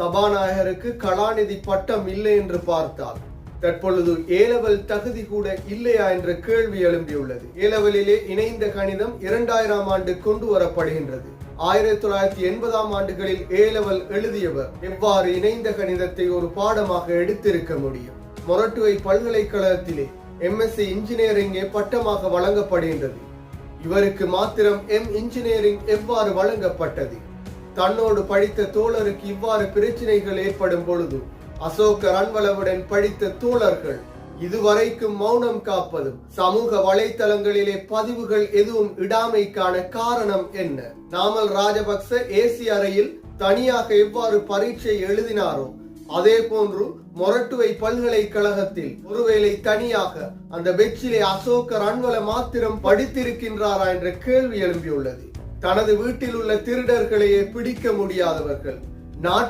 சபாநாயகருக்கு கலாநிதி பட்டம் இல்லை என்று பார்த்தால் தற்பொழுது ஏலவல் தகுதி கூட இல்லையா என்ற கேள்வி எழும்பியுள்ளது. ஏலவலிலே இணைந்த கணிதம் இரண்டாயிரம் ஆண்டு கொண்டு வரப்படுகின்றது. ஆயிரத்தி தொள்ளாயிரத்தி எண்பதாம் ஆண்டுகளில் ஏலவல் எழுதியவர் எவ்வாறு இணைந்த கணிதத்தை ஒரு பாடமாக எடுத்திருக்க முடியும்? மொரட்டுவை பல்கலைக்கழகத்திலே எம்எஸ்சி இன்ஜினியரிங்கே பட்டமாக வழங்கப்படுகின்றது. இவருக்கு மாத்திரம் எம் இன்ஜினியரிங் எவ்வாறு வழங்கப்பட்டது? தன்னோடு படித்த தோழருக்கு இவ்வாறு பிரச்சனைகள் ஏற்படும் பொழுது அசோக ரன்வளவுடன் படித்த தோழர்கள் இதுவரைக்கும் மௌனம் காப்பதும் சமூக வலைத்தளங்களிலே பதிவுகள் எதுவும் இடாமைக்கான காரணம் என்ன? நாமல் ராஜபக்ச ஏசி அறையில் தனியாக எவ்வாறு பரீட்சை எழுதினாரோ அதே போன்று மொரட்டுவை பல்கலைக்கழகத்தில் ஒருவேளை தனியாக அந்த பெச்சிலே அசோக ரன்வல மாத்திரம் படித்திருக்கின்றாரா என்ற கேள்வி எழும்பியுள்ளது. தனது வீட்டில் உள்ள திருடர்களையே பிடிக்க முடியாதவர்கள். நாட்டில்